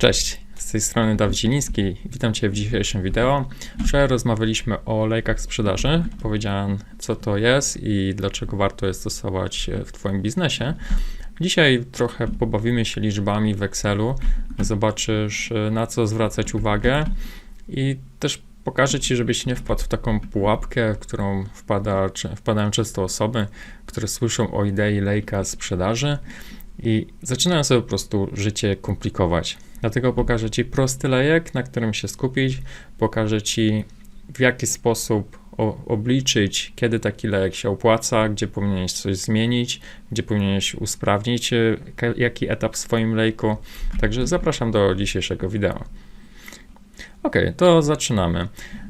Cześć, z tej strony Dawid Zieliński. Witam Cię w dzisiejszym wideo. Wczoraj rozmawialiśmy o lejkach sprzedaży. Powiedziałem, co to jest i dlaczego warto je stosować w Twoim biznesie. Dzisiaj trochę pobawimy się liczbami w Excelu. Zobaczysz, na co zwracać uwagę i też pokażę Ci, żebyś nie wpadł w taką pułapkę, w którą wpada, wpadają często osoby, które słyszą o idei lejka sprzedaży i zaczynają sobie po prostu życie komplikować. Dlatego pokażę Ci prosty lejek, na którym się skupić, pokażę Ci w jaki sposób obliczyć, kiedy taki lejek się opłaca, gdzie powinieneś coś zmienić, gdzie powinieneś usprawnić e, jaki etap w swoim lejku. Także zapraszam do dzisiejszego wideo. Ok, to zaczynamy.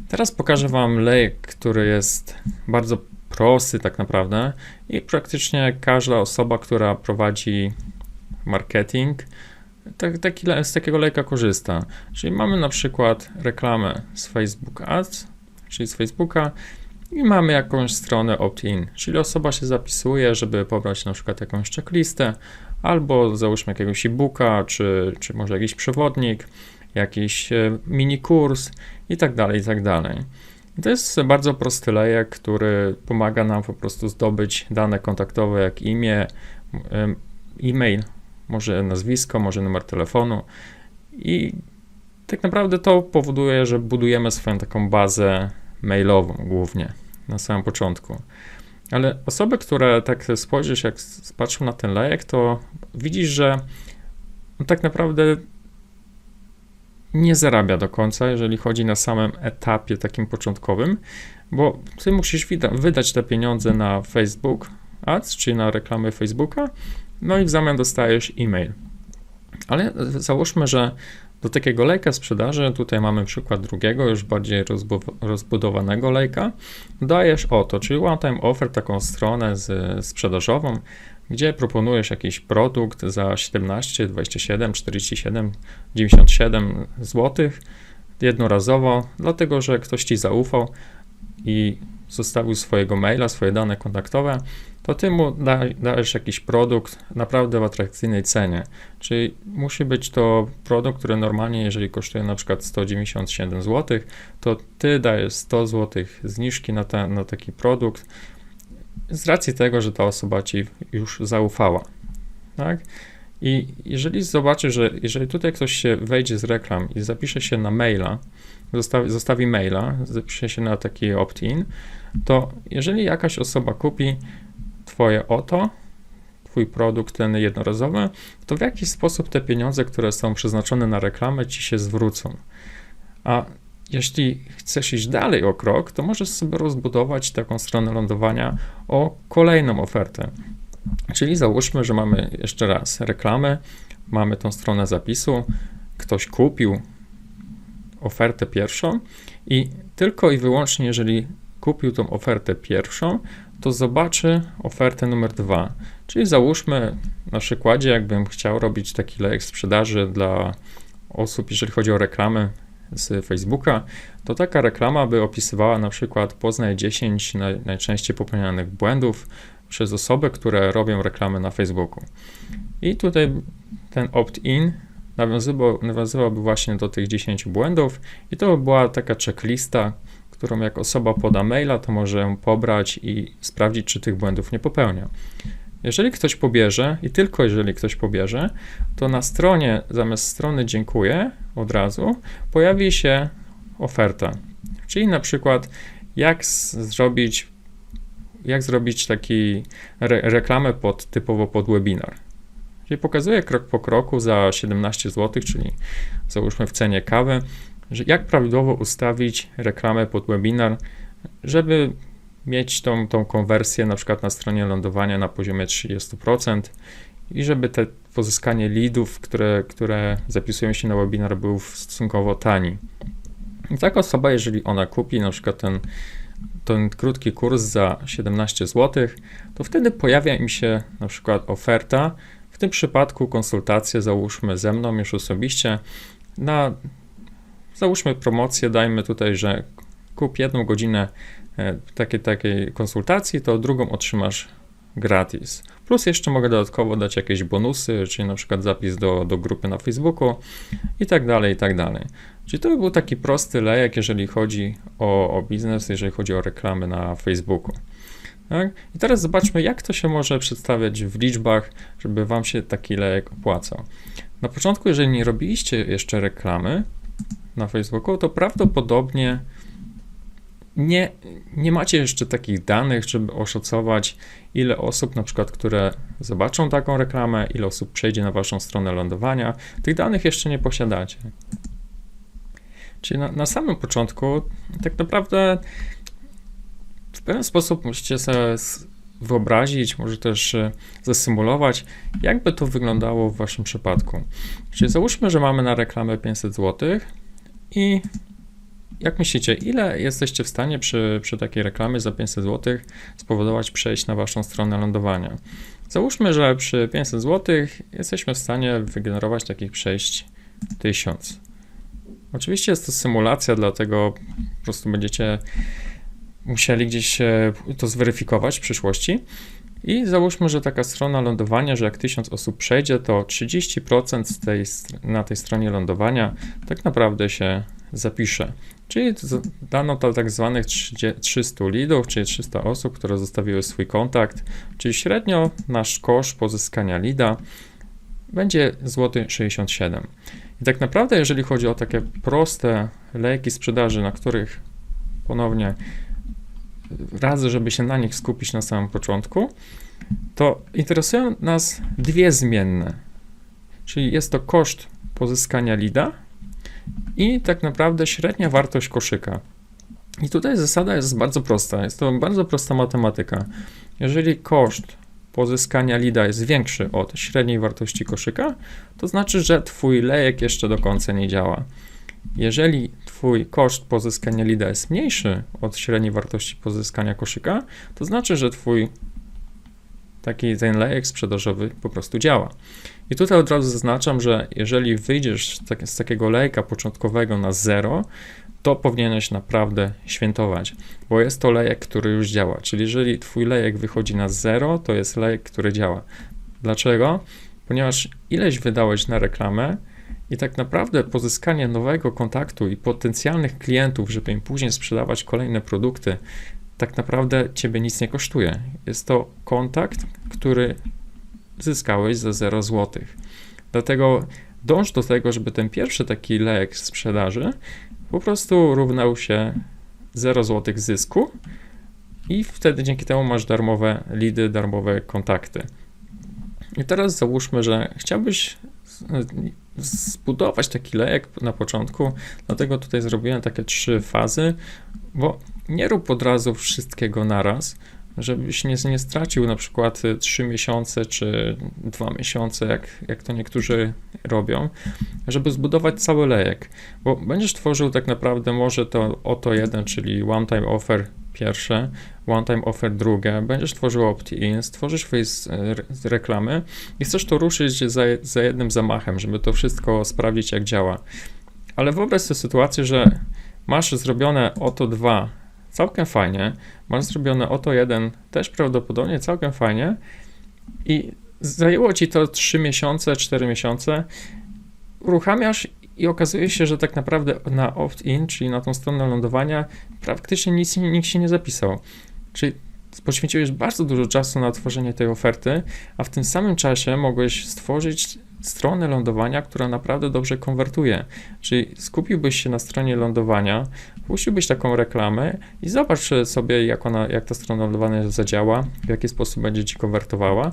Teraz pokażę Wam lejek, który jest bardzo prosty tak naprawdę i praktycznie każda osoba, która prowadzi marketing, tak, taki, z takiego lejka korzysta. Czyli mamy na przykład reklamę z Facebook Ads, czyli z Facebooka i mamy jakąś stronę opt-in, czyli osoba się zapisuje, żeby pobrać na przykład jakąś checklistę albo załóżmy jakiegoś e-booka, czy, czy może jakiś przewodnik, jakiś e, mini kurs i tak dalej, i tak dalej. To jest bardzo prosty lejek, który pomaga nam po prostu zdobyć dane kontaktowe, jak imię, e-mail, może nazwisko, może numer telefonu. I tak naprawdę to powoduje, że budujemy swoją taką bazę mailową głównie na samym początku. Ale osoby, które tak spojrzysz, jak patrzą na ten lejek, to widzisz, że tak naprawdę nie zarabia do końca, jeżeli chodzi na samym etapie takim początkowym, bo ty musisz wydać te pieniądze na Facebook Ads, czyli na reklamy Facebooka, no i w zamian dostajesz e-mail. Ale załóżmy, że do takiego lejka sprzedaży, tutaj mamy przykład drugiego, już bardziej rozbudowanego lejka, dajesz oto, czyli one-time offer, taką stronę z, sprzedażową, gdzie proponujesz jakiś produkt za 17, 27, 47, 97 zł jednorazowo, dlatego że ktoś ci zaufał i zostawił swojego maila, swoje dane kontaktowe, to ty mu dajesz jakiś produkt naprawdę w atrakcyjnej cenie. Czyli musi być to produkt, który normalnie, jeżeli kosztuje na przykład 197 zł, to ty dajesz 100 zł zniżki na, te, na taki produkt z racji tego, że ta osoba ci już zaufała. Tak? I jeżeli zobaczysz, że jeżeli tutaj ktoś się wejdzie z reklam i zapisze się na maila, zostawi, zostawi maila, zapisze się na taki opt-in, to jeżeli jakaś osoba kupi Twoje oto, Twój produkt ten jednorazowy, to w jakiś sposób te pieniądze, które są przeznaczone na reklamę, Ci się zwrócą. A jeśli chcesz iść dalej o krok, to możesz sobie rozbudować taką stronę lądowania o kolejną ofertę. Czyli załóżmy, że mamy jeszcze raz reklamę, mamy tą stronę zapisu, ktoś kupił ofertę pierwszą i tylko i wyłącznie, jeżeli kupił tą ofertę pierwszą, to zobaczy ofertę numer dwa. Czyli załóżmy na przykładzie, jakbym chciał robić taki lejek sprzedaży dla osób, jeżeli chodzi o reklamy z Facebooka, to taka reklama by opisywała na przykład poznaj 10 najczęściej popełnianych błędów przez osoby, które robią reklamy na Facebooku. I tutaj ten opt-in nawiązywał, nawiązywałby właśnie do tych 10 błędów i to by była taka checklista, którą jak osoba poda maila, to może ją pobrać i sprawdzić, czy tych błędów nie popełnia. Jeżeli ktoś pobierze, i tylko jeżeli ktoś pobierze, to na stronie, zamiast strony dziękuję od razu, pojawi się oferta. Czyli na przykład, jak zrobić, jak zrobić taki re reklamę pod, typowo pod webinar. Czyli pokazuję krok po kroku za 17 zł, czyli załóżmy w cenie kawy, że jak prawidłowo ustawić reklamę pod webinar, żeby mieć tą, tą konwersję na przykład na stronie lądowania na poziomie 30% i żeby te pozyskanie leadów, które, które zapisują się na webinar, był stosunkowo tani. I taka osoba, jeżeli ona kupi na przykład ten, ten krótki kurs za 17 zł, to wtedy pojawia im się na przykład oferta, tym przypadku konsultacje załóżmy ze mną już osobiście na Załóżmy promocję, dajmy tutaj, że kup jedną godzinę e, takiej, takiej konsultacji, to drugą otrzymasz gratis. Plus jeszcze mogę dodatkowo dać jakieś bonusy, czyli na przykład zapis do, do grupy na Facebooku i tak dalej, i tak dalej. Czyli to by był taki prosty lejek, jeżeli chodzi o, o biznes, jeżeli chodzi o reklamy na Facebooku. Tak? I teraz zobaczmy, jak to się może przedstawiać w liczbach, żeby Wam się taki lejek opłacał. Na początku, jeżeli nie robiliście jeszcze reklamy na Facebooku, to prawdopodobnie nie, nie macie jeszcze takich danych, żeby oszacować, ile osób, na przykład, które zobaczą taką reklamę, ile osób przejdzie na Waszą stronę lądowania. Tych danych jeszcze nie posiadacie. Czyli na, na samym początku, tak naprawdę, w pewien sposób musicie sobie wyobrazić, może też e, zasymulować, jakby to wyglądało w Waszym przypadku. Czyli załóżmy, że mamy na reklamę 500 zł i jak myślicie, ile jesteście w stanie przy, przy takiej reklamie za 500 zł spowodować przejść na Waszą stronę lądowania? Załóżmy, że przy 500 zł jesteśmy w stanie wygenerować takich przejść 1000. Oczywiście jest to symulacja, dlatego po prostu będziecie musieli gdzieś to zweryfikować w przyszłości. I załóżmy, że taka strona lądowania, że jak 1000 osób przejdzie, to 30% z tej, na tej stronie lądowania tak naprawdę się zapisze. Czyli dano to tak zwanych 300 lidów, czyli 300 osób, które zostawiły swój kontakt, czyli średnio nasz koszt pozyskania lida będzie złoty 67. I tak naprawdę, jeżeli chodzi o takie proste lejki sprzedaży, na których ponownie razy, żeby się na nich skupić na samym początku, to interesują nas dwie zmienne. Czyli jest to koszt pozyskania lida i tak naprawdę średnia wartość koszyka. I tutaj zasada jest bardzo prosta. Jest to bardzo prosta matematyka. Jeżeli koszt pozyskania lida jest większy od średniej wartości koszyka, to znaczy, że Twój lejek jeszcze do końca nie działa. Jeżeli Twój koszt pozyskania lida jest mniejszy od średniej wartości pozyskania koszyka, to znaczy, że Twój taki ten lejek sprzedażowy po prostu działa. I tutaj od razu zaznaczam, że jeżeli wyjdziesz z, tak, takiego lejka początkowego na zero, to powinieneś naprawdę świętować, bo jest to lejek, który już działa. Czyli jeżeli twój lejek wychodzi na zero, to jest lejek, który działa. Dlaczego? Ponieważ ileś wydałeś na reklamę i tak naprawdę pozyskanie nowego kontaktu i potencjalnych klientów, żeby im później sprzedawać kolejne produkty, tak naprawdę ciebie nic nie kosztuje. Jest to kontakt, który zyskałeś za 0 zł. Dlatego dąż do tego, żeby ten pierwszy taki lek sprzedaży po prostu równał się 0 zł zysku i wtedy dzięki temu masz darmowe lidy, darmowe kontakty. I teraz załóżmy, że chciałbyś zbudować taki lejek na początku, dlatego tutaj zrobiłem takie trzy fazy, bo nie rób od razu wszystkiego naraz, żebyś nie, nie stracił na przykład 3 miesiące czy 2 miesiące, jak, jak to niektórzy robią, żeby zbudować cały lejek, bo będziesz tworzył tak naprawdę może to oto jeden, czyli one time offer pierwsze, one time offer drugie, będziesz tworzył opt-in, stworzysz face reklamy i chcesz to ruszyć za, za jednym zamachem, żeby to wszystko sprawdzić jak działa. Ale wyobraź sobie sytuację, że masz zrobione oto dwa całkiem fajnie, masz zrobione oto jeden też prawdopodobnie całkiem fajnie i zajęło ci to 3 miesiące, 4 miesiące, uruchamiasz i okazuje się, że tak naprawdę na opt-in, czyli na tą stronę lądowania, praktycznie nic, nikt się nie zapisał. Czyli poświęciłeś bardzo dużo czasu na tworzenie tej oferty, a w tym samym czasie mogłeś stworzyć stronę lądowania, która naprawdę dobrze konwertuje. Czyli skupiłbyś się na stronie lądowania, puściłbyś taką reklamę i zobacz sobie, jak, ona, jak ta strona lądowania zadziała, w jaki sposób będzie ci konwertowała.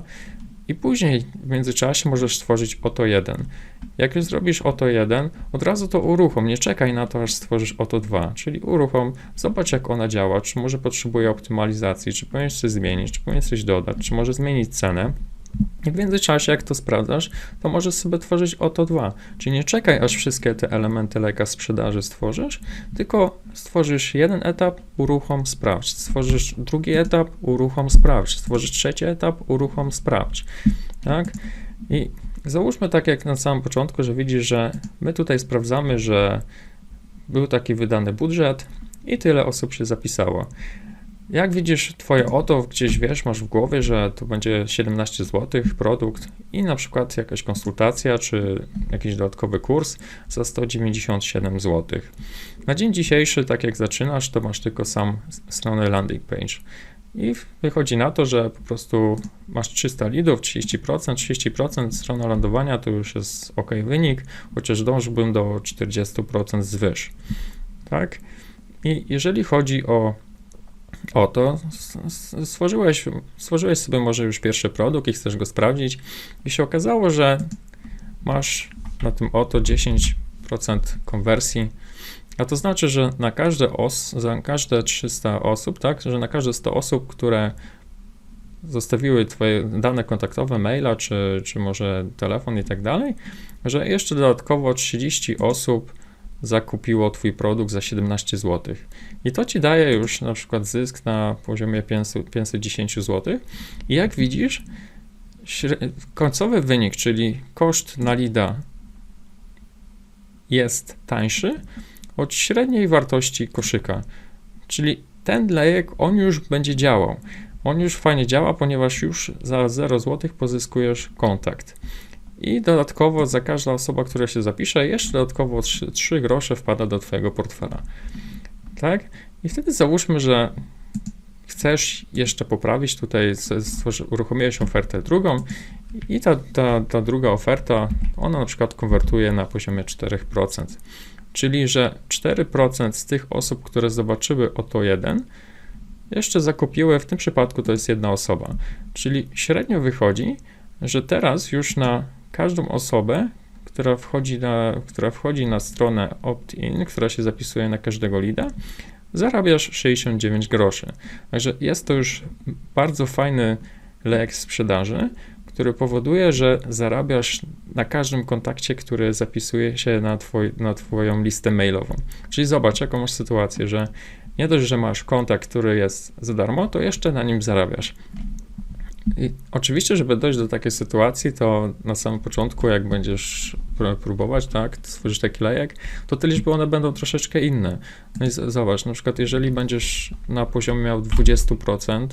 I później w międzyczasie możesz stworzyć oto jeden. Jak już zrobisz oto jeden, od razu to uruchom. Nie czekaj na to, aż stworzysz oto dwa. Czyli uruchom, zobacz jak ona działa, czy może potrzebuje optymalizacji, czy powinieneś coś zmienić, czy powinieneś coś dodać, czy może zmienić cenę. I w międzyczasie, jak to sprawdzasz, to możesz sobie tworzyć oto dwa. Czyli nie czekaj, aż wszystkie te elementy leka sprzedaży stworzysz, tylko stworzysz jeden etap, uruchom, sprawdź. Stworzysz drugi etap, uruchom, sprawdź. Stworzysz trzeci etap, uruchom, sprawdź. Tak? I załóżmy tak jak na samym początku, że widzisz, że my tutaj sprawdzamy, że był taki wydany budżet i tyle osób się zapisało. Jak widzisz twoje oto, gdzieś wiesz, masz w głowie, że to będzie 17 zł produkt i na przykład jakaś konsultacja czy jakiś dodatkowy kurs za 197 zł. Na dzień dzisiejszy, tak jak zaczynasz, to masz tylko sam stronę landing page. I wychodzi na to, że po prostu masz 300 lidów, 30%, 30% strona lądowania to już jest ok wynik, chociaż dążyłbym do 40% zwyż. Tak? I jeżeli chodzi o, o to, stworzyłeś, stworzyłeś sobie może już pierwszy produkt i chcesz go sprawdzić, i się okazało, że masz na tym oto 10% konwersji. A to znaczy, że na każde os, za każde 300 osób, tak, że na każde 100 osób, które zostawiły Twoje dane kontaktowe, maila, czy, czy może telefon i tak dalej, że jeszcze dodatkowo 30 osób zakupiło Twój produkt za 17 zł. I to Ci daje już na przykład zysk na poziomie 500, 510 zł. I jak widzisz, końcowy wynik, czyli koszt na lida jest tańszy, od średniej wartości koszyka. Czyli ten lejek, on już będzie działał. On już fajnie działa, ponieważ już za 0 zł pozyskujesz kontakt. I dodatkowo za każda osoba, która się zapisze, jeszcze dodatkowo 3, 3 grosze wpada do Twojego portfela. Tak? I wtedy załóżmy, że chcesz jeszcze poprawić tutaj, uruchomiłeś ofertę drugą i ta, ta, ta druga oferta, ona na przykład konwertuje na poziomie 4% czyli że 4% z tych osób, które zobaczyły oto jeden, jeszcze zakupiły, w tym przypadku to jest jedna osoba. Czyli średnio wychodzi, że teraz już na każdą osobę, która wchodzi na, która wchodzi na stronę opt-in, która się zapisuje na każdego lida, zarabiasz 69 groszy. Także jest to już bardzo fajny lek sprzedaży, który powoduje, że zarabiasz na każdym kontakcie, który zapisuje się na, twoj, na Twoją listę mailową. Czyli zobacz, jaką masz sytuację, że nie dość, że masz kontakt, który jest za darmo, to jeszcze na nim zarabiasz. I oczywiście, żeby dojść do takiej sytuacji, to na samym początku, jak będziesz próbować, tak, stworzyć taki lejek, to te liczby one będą troszeczkę inne. No i zobacz, na przykład, jeżeli będziesz na poziomie miał 20%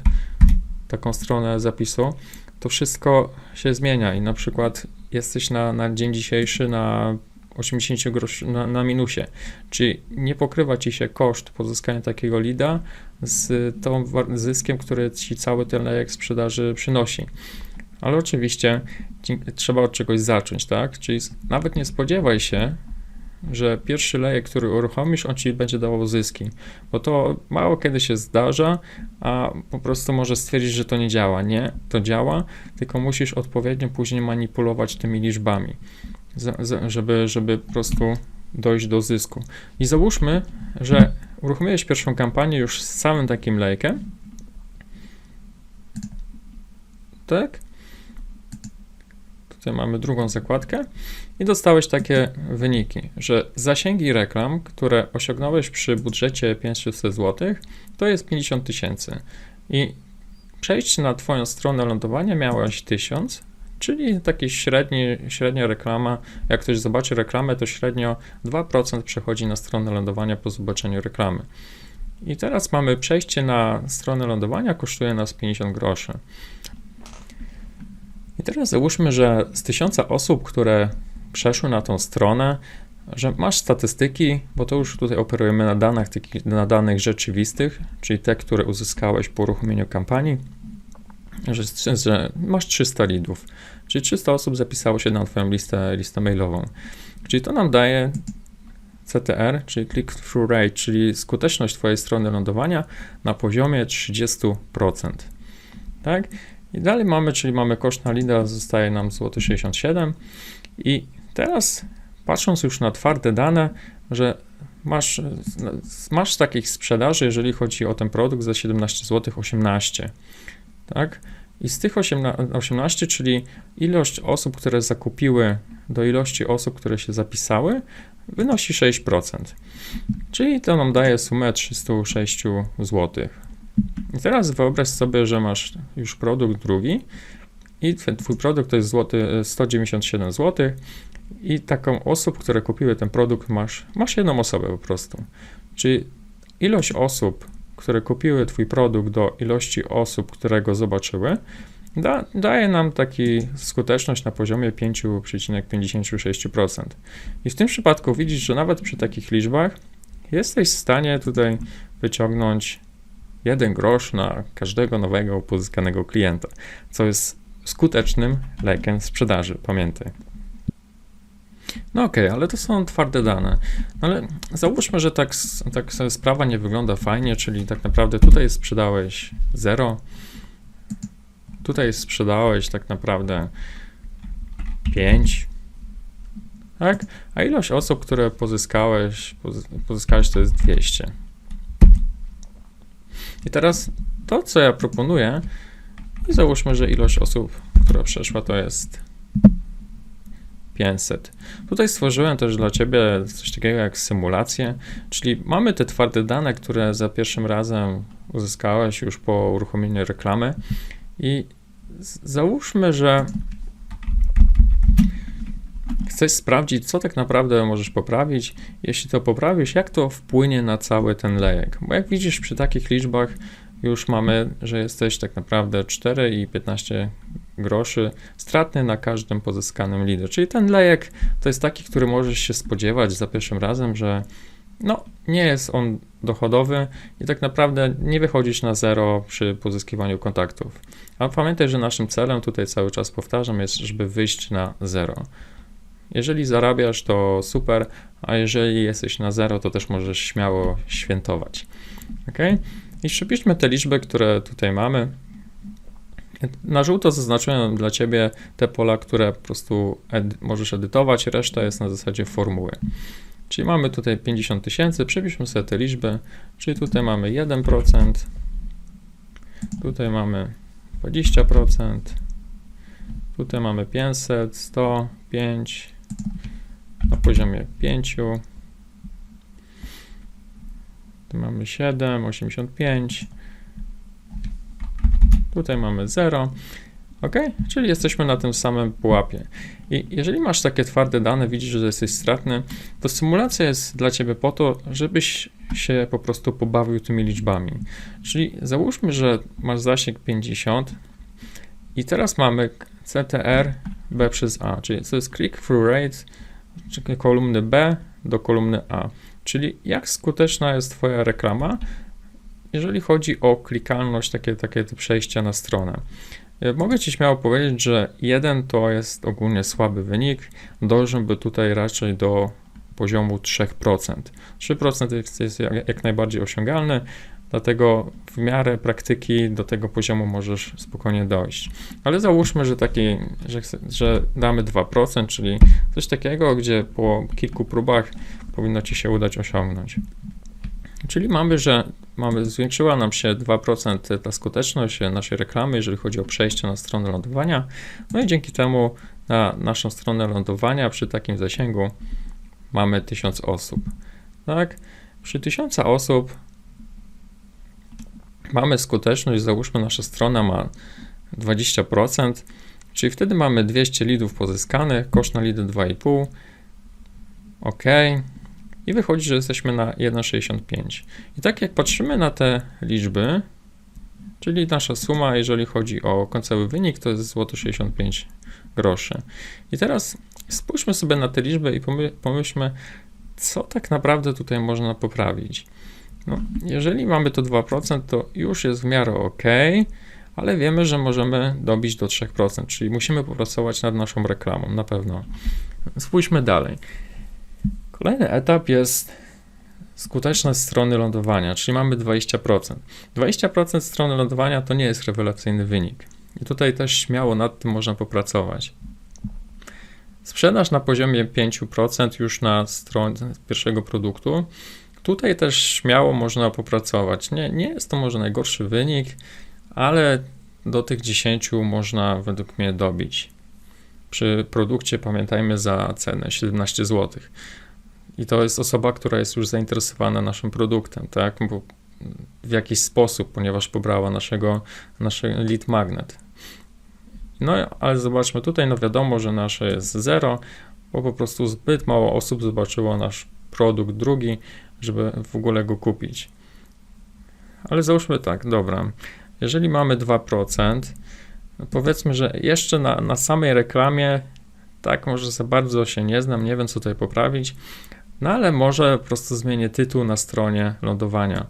taką stronę zapisu, to wszystko się zmienia i na przykład jesteś na, na dzień dzisiejszy na 80 groszy na, na, minusie, czyli nie pokrywa ci się koszt pozyskania takiego lida z tą zyskiem, który ci cały ten lejek sprzedaży przynosi. Ale oczywiście trzeba od czegoś zacząć, tak? Czyli nawet nie spodziewaj się, że pierwszy lejek, który uruchomisz, on ci będzie dawał zyski, bo to mało kiedy się zdarza, a po prostu może stwierdzić, że to nie działa. Nie, to działa, tylko musisz odpowiednio później manipulować tymi liczbami, żeby, żeby po prostu dojść do zysku. I załóżmy, że uruchomiłeś pierwszą kampanię już z samym takim lejkiem, tak? Tutaj mamy drugą zakładkę i dostałeś takie wyniki, że zasięgi reklam, które osiągnąłeś przy budżecie 500 zł, to jest 50 tysięcy. I przejść na Twoją stronę lądowania miałeś 1000, czyli taki średni, średnia reklama. Jak ktoś zobaczy reklamę, to średnio 2% przechodzi na stronę lądowania po zobaczeniu reklamy. I teraz mamy przejście na stronę lądowania, kosztuje nas 50 groszy. I teraz załóżmy, że z tysiąca osób, które przeszły na tą stronę, że masz statystyki, bo to już tutaj operujemy na danych, na danych rzeczywistych, czyli te, które uzyskałeś po uruchomieniu kampanii, że, że masz 300 lidów, czyli 300 osób zapisało się na Twoją listę, listę mailową. Czyli to nam daje CTR, czyli click-through rate, czyli skuteczność Twojej strony lądowania na poziomie 30%. Tak? I dalej mamy, czyli mamy koszt na lida, zostaje nam złoty 67 i teraz patrząc już na twarde dane, że masz, masz takich sprzedaży, jeżeli chodzi o ten produkt za 17 zł 18, tak? I z tych 18, czyli ilość osób, które zakupiły do ilości osób, które się zapisały, wynosi 6%. Czyli to nam daje sumę 306 zł. I teraz wyobraź sobie, że masz już produkt drugi i twój produkt to jest złoty, 197 zł i taką osób, które kupiły ten produkt masz, masz jedną osobę po prostu. Czyli ilość osób, które kupiły Twój produkt do ilości osób, które go zobaczyły, da, daje nam taki skuteczność na poziomie 5,56%. I w tym przypadku widzisz, że nawet przy takich liczbach jesteś w stanie tutaj wyciągnąć jeden grosz na każdego nowego pozyskanego klienta, co jest skutecznym lekiem sprzedaży, pamiętaj. No okej, okay, ale to są twarde dane. No ale załóżmy, że tak, tak sprawa nie wygląda fajnie, czyli tak naprawdę tutaj sprzedałeś 0, tutaj sprzedałeś tak naprawdę 5, tak? A ilość osób, które pozyskałeś, pozyskałeś to jest 200. I teraz to, co ja proponuję, i załóżmy, że ilość osób, która przeszła, to jest 500. Tutaj stworzyłem też dla Ciebie coś takiego jak symulację, czyli mamy te twarde dane, które za pierwszym razem uzyskałeś już po uruchomieniu reklamy i załóżmy, że chcesz sprawdzić, co tak naprawdę możesz poprawić. Jeśli to poprawisz, jak to wpłynie na cały ten lejek? Bo jak widzisz, przy takich liczbach już mamy, że jesteś tak naprawdę 4 i 15 groszy stratny na każdym pozyskanym lidzie. Czyli ten lejek to jest taki, który możesz się spodziewać za pierwszym razem, że no, nie jest on dochodowy i tak naprawdę nie wychodzisz na zero przy pozyskiwaniu kontaktów. A pamiętaj, że naszym celem, tutaj cały czas powtarzam, jest, żeby wyjść na zero. Jeżeli zarabiasz, to super, a jeżeli jesteś na zero, to też możesz śmiało świętować. Ok? I przepiszmy te liczby, które tutaj mamy. Na żółto zaznaczyłem dla Ciebie te pola, które po prostu edy możesz edytować, reszta jest na zasadzie formuły. Czyli mamy tutaj 50 tysięcy, przepiszmy sobie te liczby, czyli tutaj mamy 1%, tutaj mamy 20%, tutaj mamy 500, 100, 5, na poziomie 5, tu mamy 7, 85, tutaj mamy 0, ok? Czyli jesteśmy na tym samym pułapie. I jeżeli masz takie twarde dane, widzisz, że jesteś stratny, to symulacja jest dla Ciebie po to, żebyś się po prostu pobawił tymi liczbami. Czyli załóżmy, że masz zasięg 50 i teraz mamy CTR B przez A, czyli to jest click-through rate, kolumny B do kolumny A. Czyli jak skuteczna jest Twoja reklama, jeżeli chodzi o klikalność, takie, takie przejścia na stronę. E, mogę Ci śmiało powiedzieć, że 1 to jest ogólnie słaby wynik, dążyłby tutaj raczej do poziomu 3%. 3% jest, jest jak, jak najbardziej osiągalny, dlatego w miarę praktyki do tego poziomu możesz spokojnie dojść. Ale załóżmy, że, taki, że, że damy 2%, czyli coś takiego, gdzie po kilku próbach powinno Ci się udać osiągnąć. Czyli mamy, że mamy, zwiększyła nam się 2% ta skuteczność naszej reklamy, jeżeli chodzi o przejście na stronę lądowania. No i dzięki temu na naszą stronę lądowania przy takim zasięgu mamy 1000 osób. Tak? Przy 1000 osób mamy skuteczność, załóżmy nasza strona ma 20%, czyli wtedy mamy 200 lidów pozyskanych, koszt na lidy 2,5. OK. I wychodzi, że jesteśmy na 1,65. I tak jak patrzymy na te liczby, czyli nasza suma, jeżeli chodzi o końcowy wynik, to jest złoto 65 groszy. I teraz spójrzmy sobie na te liczby i pomyślmy, co tak naprawdę tutaj można poprawić. No, jeżeli mamy to 2%, to już jest w miarę ok, ale wiemy, że możemy dobić do 3%, czyli musimy popracować nad naszą reklamą, na pewno. Spójrzmy dalej. Kolejny etap jest skuteczność strony lądowania, czyli mamy 20%. 20% strony lądowania to nie jest rewelacyjny wynik. I tutaj też śmiało nad tym można popracować. Sprzedaż na poziomie 5% już na stronie pierwszego produktu. Tutaj też śmiało można popracować. Nie, nie jest to może najgorszy wynik, ale do tych 10 można według mnie dobić. Przy produkcie pamiętajmy za cenę 17 zł. I to jest osoba, która jest już zainteresowana naszym produktem, tak? Bo w jakiś sposób, ponieważ pobrała naszego, nasz lead magnet. No, ale zobaczmy tutaj, no wiadomo, że nasze jest zero, bo po prostu zbyt mało osób zobaczyło nasz produkt drugi, żeby w ogóle go kupić. ale załóżmy tak, dobra. Jeżeli mamy 2%, no powiedzmy, że jeszcze na, na samej reklamie, tak, może za bardzo się nie znam, nie wiem co tutaj poprawić, no ale może po prostu zmienię tytuł na stronie lądowania.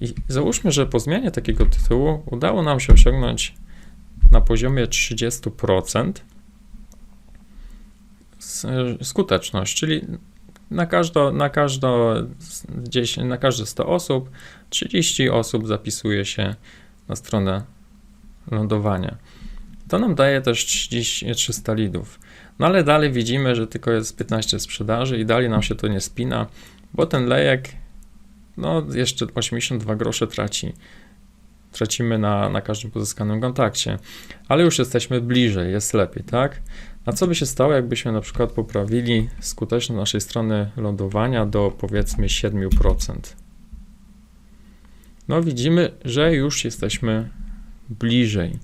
I załóżmy, że po zmianie takiego tytułu udało nam się osiągnąć na poziomie 30% skuteczność, czyli na każdo, na każdo, gdzieś, na każde 100 osób 30 osób zapisuje się na stronę lądowania. To nam daje też 30, 300 lidów. No ale dalej widzimy, że tylko jest 15 sprzedaży i dalej nam się to nie spina, bo ten lejek, no jeszcze 82 grosze traci. Tracimy na, na każdym pozyskanym kontakcie, ale już jesteśmy bliżej, jest lepiej, tak? A co by się stało, jakbyśmy na przykład poprawili skuteczność naszej strony lądowania do powiedzmy 7%? No widzimy, że już jesteśmy bliżej.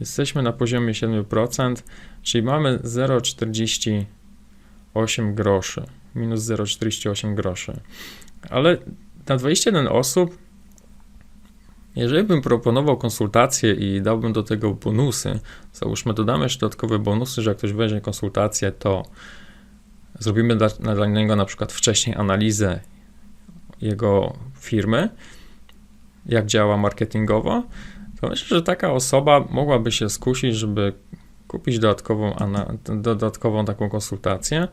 Jesteśmy na poziomie 7%, czyli mamy 0,48 groszy, minus 0,48 groszy. Ale na 21 osób, jeżeli bym proponował konsultację i dałbym do tego bonusy, załóżmy dodamy jeszcze dodatkowe bonusy, że jak ktoś weźmie konsultację, to zrobimy dla, dla niego na przykład wcześniej analizę jego firmy, jak działa marketingowo, to myślę, że taka osoba mogłaby się skusić, żeby kupić dodatkową, dodatkową taką konsultację.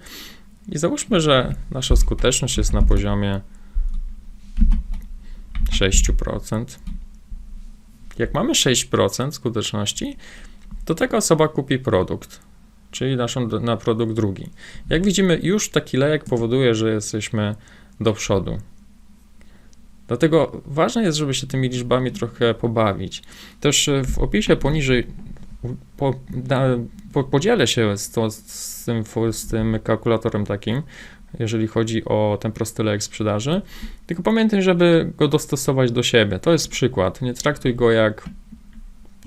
I załóżmy, że nasza skuteczność jest na poziomie 6%. Jak mamy 6% skuteczności, to taka osoba kupi produkt, czyli naszą, na produkt drugi. Jak widzimy, już taki lejek powoduje, że jesteśmy do przodu. Dlatego ważne jest, żeby się tymi liczbami trochę pobawić. Też e, w opisie poniżej po, po, podzielę się z, to, z, tym, z tym kalkulatorem takim, jeżeli chodzi o ten prosty lejek sprzedaży. Tylko pamiętaj, żeby go dostosować do siebie. To jest przykład. Nie traktuj go jak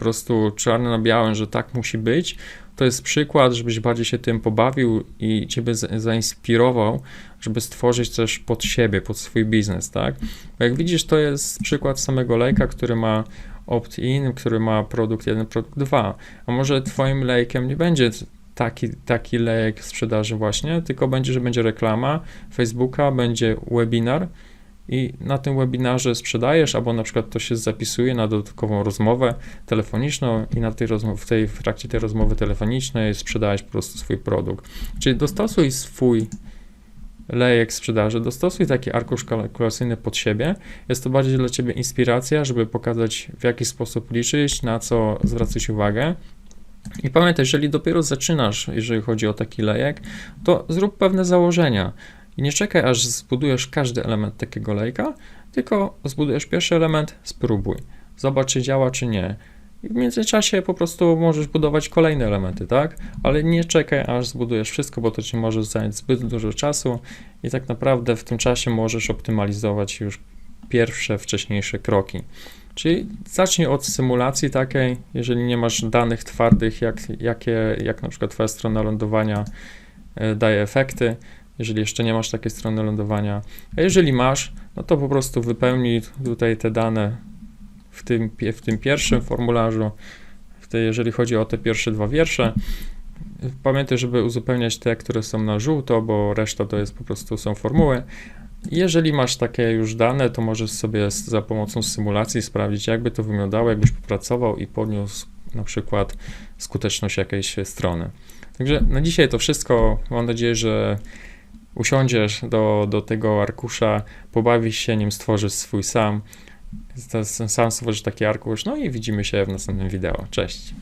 prostu czarny na białym, że tak musi być, to jest przykład, żebyś bardziej się tym pobawił i ciebie zainspirował, żeby stworzyć coś pod siebie, pod swój biznes, tak? Bo jak widzisz, to jest przykład samego lejka, który ma opt-in, który ma produkt 1, produkt 2, a może twoim lejkiem nie będzie taki, taki lejek sprzedaży właśnie, tylko będzie, że będzie reklama Facebooka, będzie webinar, i na tym webinarze sprzedajesz, albo na przykład to się zapisuje na dodatkową rozmowę telefoniczną i na tej w, tej, w trakcie tej rozmowy telefonicznej sprzedajesz po prostu swój produkt. Czyli dostosuj swój lejek sprzedaży, dostosuj taki arkusz kalkulacyjny pod siebie. Jest to bardziej dla Ciebie inspiracja, żeby pokazać w jaki sposób liczyć, na co zwracać uwagę. I pamiętaj, jeżeli dopiero zaczynasz, jeżeli chodzi o taki lejek, to zrób pewne założenia. I nie czekaj, aż zbudujesz każdy element takiego lejka, tylko zbudujesz pierwszy element, spróbuj. Zobacz, czy działa, czy nie. I w międzyczasie po prostu możesz budować kolejne elementy, tak? Ale nie czekaj, aż zbudujesz wszystko, bo to ci może zająć zbyt dużo czasu i tak naprawdę w tym czasie możesz optymalizować już pierwsze, wcześniejsze kroki. Czyli zacznij od symulacji takiej, jeżeli nie masz danych twardych, jak, jakie, jak na przykład Twoja strona lądowania e, daje efekty, jeżeli jeszcze nie masz takiej strony lądowania. A jeżeli masz, no to po prostu wypełnij tutaj te dane w tym, w tym pierwszym formularzu, tej, jeżeli chodzi o te pierwsze dwa wiersze. Pamiętaj, żeby uzupełniać te, które są na żółto, bo reszta to jest po prostu są formuły. Jeżeli masz takie już dane, to możesz sobie za pomocą symulacji sprawdzić, jakby to wyglądało, jakbyś popracował i podniósł na przykład skuteczność jakiejś strony. Także na dzisiaj to wszystko. Mam nadzieję, że usiądziesz do, do tego arkusza, pobawisz się nim, stworzysz swój sam, sam stworzysz taki arkusz, no i widzimy się w następnym wideo. Cześć!